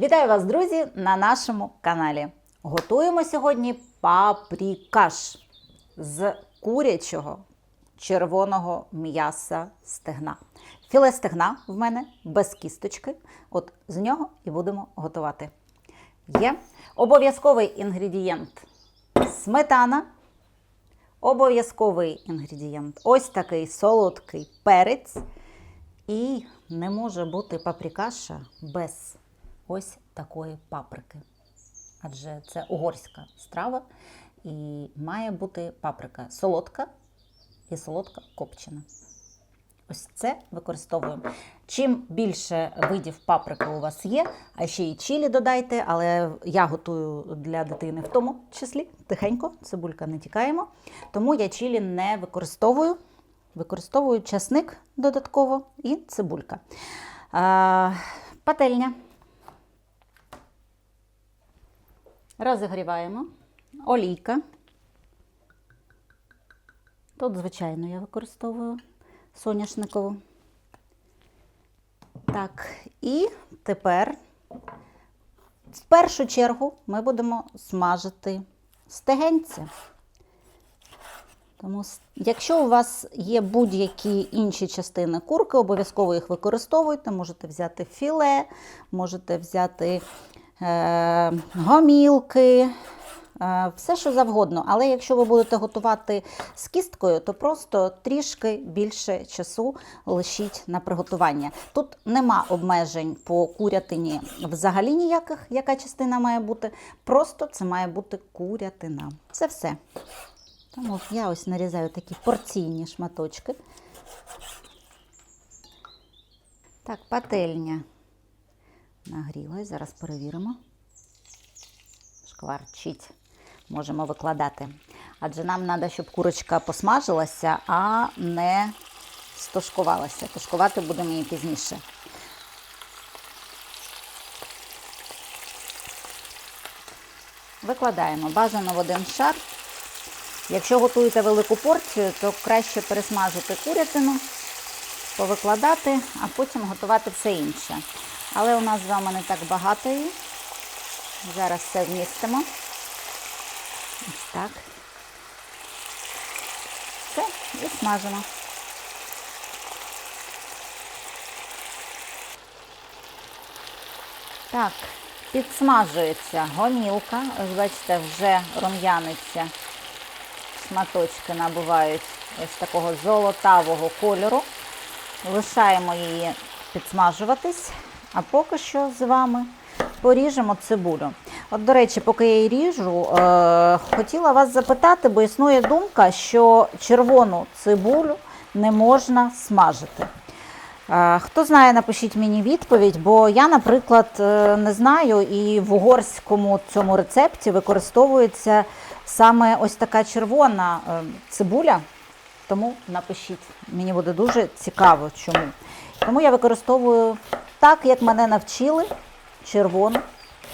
Вітаю вас, друзі, на нашому каналі. Готуємо сьогодні папрікаш з курячого червоного м'яса стегна. Філе стегна в мене без кісточки. От з нього і будемо готувати. Є обов'язковий інгредієнт сметана. Обов'язковий інгредієнт ось такий солодкий перець. І не може бути паприкаша без ось такої паприки. Адже це угорська страва і має бути паприка солодка і солодка копчена. Ось це використовуємо. Чим більше видів паприки у вас є, а ще й чилі додайте, але я готую для дитини в тому числі тихенько, цибулька не тікаємо. Тому я чилі не використовую. Використовую часник додатково і цибулька. А, пательня. Розігріваємо. Олійка. Тут, звичайно, я використовую соняшникову. Так, і тепер в першу чергу ми будемо смажити стегенці. Тому, якщо у вас є будь-які інші частини курки, обов'язково їх використовуйте. Можете взяти філе, можете взяти гомілки, е, все, що завгодно. Але якщо ви будете готувати з кісткою, то просто трішки більше часу лишіть на приготування. Тут нема обмежень по курятині взагалі ніяких, яка частина має бути. Просто це має бути курятина. Це все. Тому я ось нарізаю такі порційні шматочки. Так, пательня нагрілась. Зараз перевіримо. Шкварчить. Можемо викладати. Адже нам треба, щоб курочка посмажилася, а не стошкувалася. Тушкувати будемо її пізніше. Викладаємо бажано в один шар. Якщо готуєте велику порцію, то краще пересмажити курятину, повикладати, а потім готувати все інше. Але у нас з вами не так багато її. Зараз все вмістимо. Ось так. Все, і смажимо. Так, підсмажується гомілка. Ось бачите, вже рум'яниться шматочки набувають ось такого золотавого кольору. Лишаємо її підсмажуватись, а поки що з вами поріжемо цибулю. От, до речі, поки я її ріжу, е, хотіла вас запитати, бо існує думка, що червону цибулю не можна смажити. Е, Хто знає, напишіть мені відповідь, бо я, наприклад, е, не знаю, і в угорському цьому рецепті використовується саме ось така червона е, цибуля. Тому напишіть, мені буде дуже цікаво, чому. Тому я використовую так, як мене навчили, червону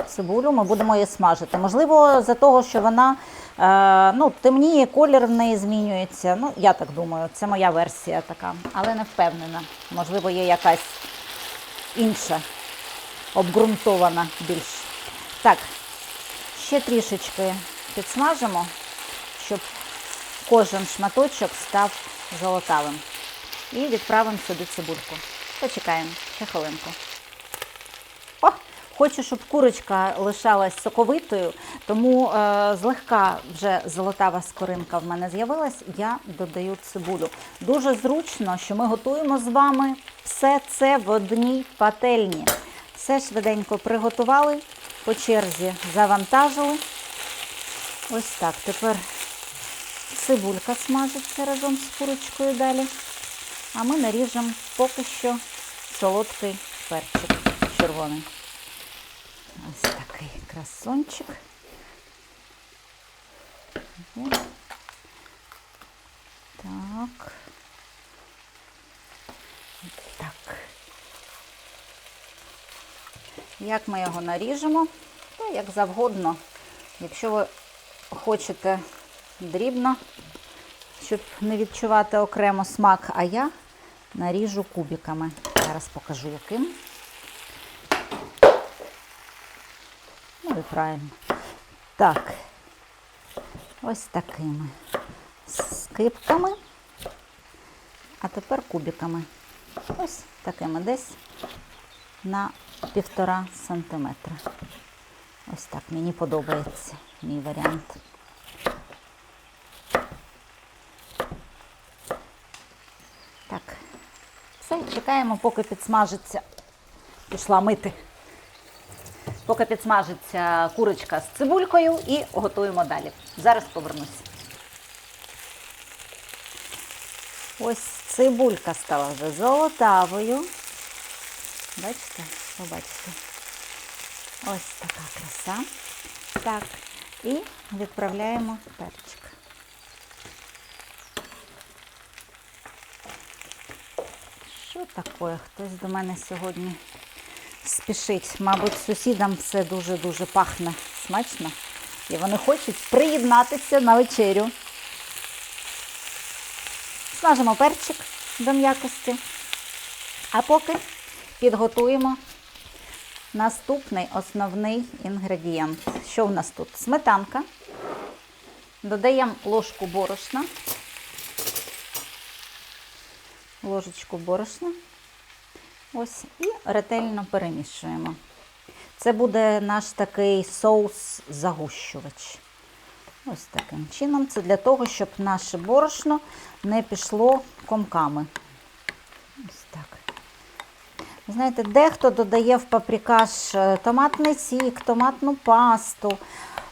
цибулю. Ми будемо її смажити. Можливо, за того, що вона е, ну, темніє, колір в неї змінюється. Ну, я так думаю, це моя версія така, але не впевнена. Можливо, є якась інша, обґрунтована більш. Так, ще трішечки підсмажимо, щоб кожен шматочок став золотавим. І відправимо сюди цибульку. Почекаємо ще хвилинку. О, хочу, щоб курочка лишалась соковитою, тому е, злегка вже золотава скоринка в мене з'явилась. Я додаю цибулю. Дуже зручно, що ми готуємо з вами все це в одній пательні. Все швиденько приготували, по черзі завантажили. Ось так. Тепер цибулька смажиться разом з курочкою далі. А ми наріжемо поки що солодкий перчик червоний. Ось такий красончик. Так. Так. Як ми його наріжемо? Та як завгодно. Якщо ви хочете дрібно, щоб не відчувати окремо смак, а я наріжу кубиками. Зараз покажу яким. буде правильно. Так. Ось такими скипками. А тепер кубиками. Ось такими десь на півтора сантиметра. Ось так мені подобається мій варіант. Так, все, поки підсмажиться. Пішла мити. Поки підсмажиться курочка з цибулькою і готуємо далі. Зараз повернусь. Ось цибулька стала вже золотавою. Бачите? Побачите. Ось така краса. Так, і відправляємо перчик. Що таке? Хтось до мене сьогодні спішить. Мабуть, сусідам все дуже-дуже пахне смачно. І вони хочуть приєднатися на вечерю. Смажимо перчик до м'якості. А поки підготуємо наступний основний інгредієнт. Що в нас тут? Сметанка. Додаємо ложку борошна. Ложечку борошна. Ось і ретельно перемішуємо. Це буде наш такий соус-загущувач. Ось таким чином. Це для того, щоб наше борошно не пішло комками. Ось так. Знаєте, дехто додає в паприкаш е, томатний сік, томатну пасту.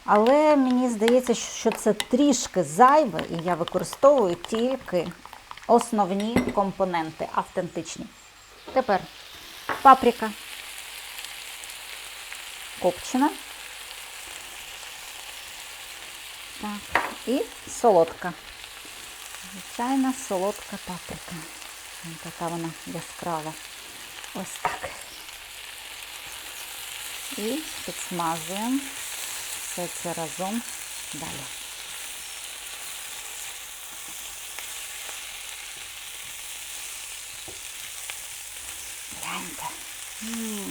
Але мені здається, що це трішки зайве, і я використовую тільки основні компоненти, автентичні. Тепер паприка копчена. Так, і солодка. Звичайна солодка паприка. Така вона яскрава. Ось так. І підсмажуємо все це разом далі.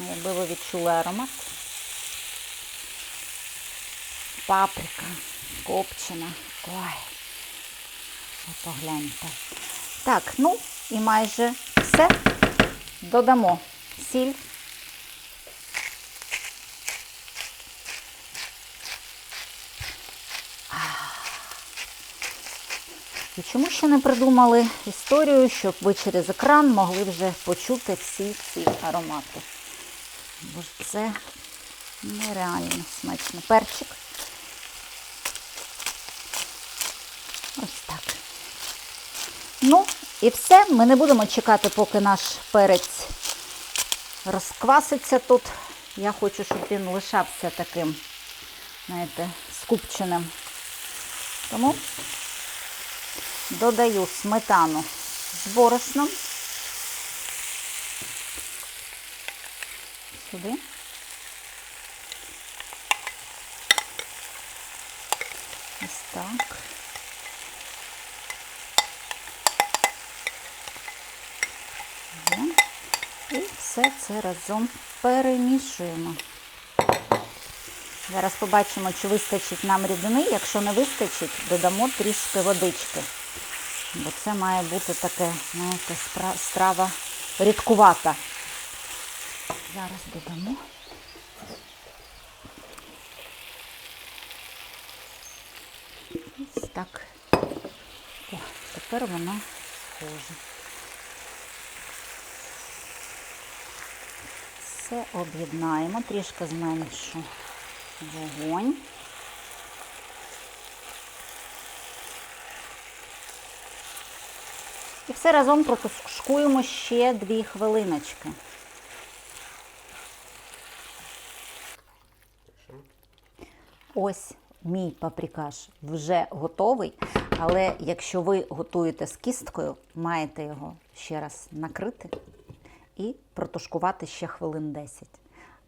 Якби ви відчули аромат. Паприка копчена. Ой. Ви погляньте. Так, ну і майже все. Додамо сіль. І чому ще не придумали історію, щоб ви через екран могли вже почути всі ці аромати? Бо це нереально смачно. Перчик. Ось так. Ну, і все. Ми не будемо чекати, поки наш перець розкваситься тут. Я хочу, щоб він лишався таким, знаєте, скупченим. Тому додаю сметану з борошном. Сюди. Ось так. І все це разом перемішуємо. Зараз побачимо, чи вистачить нам рідини. Якщо не вистачить, додамо трішки водички. Бо це має бути таке, знаєте, страва рідкувата. Зараз додамо. Ось так. О, тепер воно схоже. Все об'єднаємо, трішки зменшу вогонь. І все разом протушкуємо ще дві хвилиночки. Ось мій паприкаш вже готовий, але якщо ви готуєте з кісткою, маєте його ще раз накрити і протушкувати ще хвилин 10.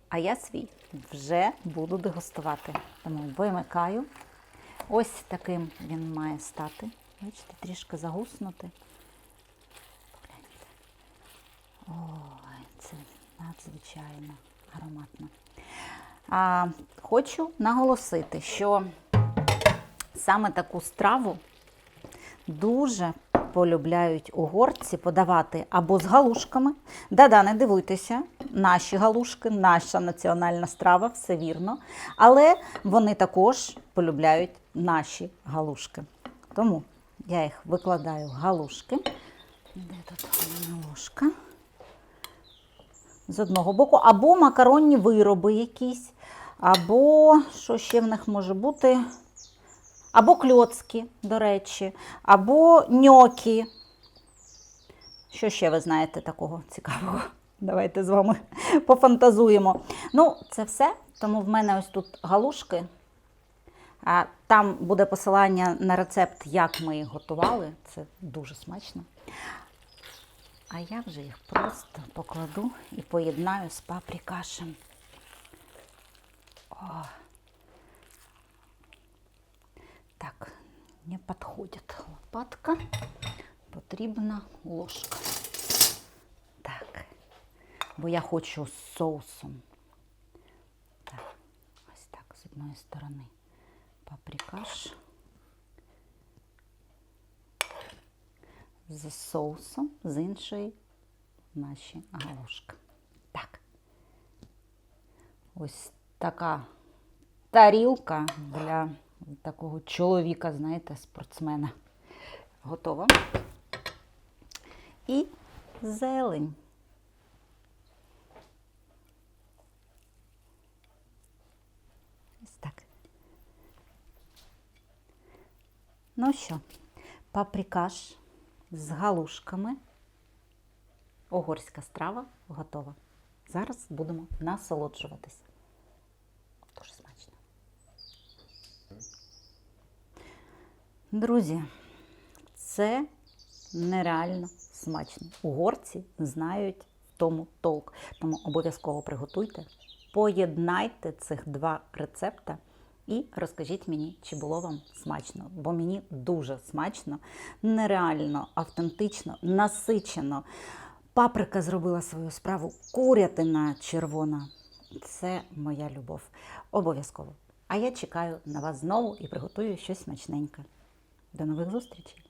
А я свій вже буду дегустувати. Тому вимикаю. Ось таким він має стати. Бачите, трішки загуснути. Погляньте. Ой, це надзвичайно ароматно. А, хочу наголосити, що саме таку страву дуже полюбляють угорці подавати або з галушками. Да-да, не дивуйтеся, наші галушки, наша національна страва, все вірно. Але вони також полюбляють наші галушки. Тому я їх викладаю в галушки. Де тут ложка? З одного боку, або макаронні вироби якісь, або що ще в них може бути? Або кльоцки, до речі, або ньокі. Що ще ви знаєте такого цікавого? Давайте з вами пофантазуємо. Ну, це все. Тому в мене ось тут галушки. Там буде посилання на рецепт, як ми їх готували. Це дуже смачно. А я вже їх просто покладу і поєднаю з паприкашем. О. Так, не підходить лопатка, потрібна ложка. Так, бо я хочу з соусом. Так, ось так, з одної сторони паприкаш. З соусом, з іншої наші галушки. Так. Ось така тарілка для такого чоловіка, знаєте, спортсмена. Готова. І зелень. Ось так. Ну що, паприкаш з галушками. Угорська страва готова. Зараз будемо насолоджуватись. Дуже смачно. Друзі, це нереально смачно. Угорці знають в тому толк. Тому обов'язково приготуйте, поєднайте цих два рецепта і розкажіть мені, чи було вам смачно. Бо мені дуже смачно, нереально, автентично, насичено. Паприка зробила свою справу, курятина червона. Це моя любов. Обов'язково. А я чекаю на вас знову і приготую щось смачненьке. До нових зустрічей!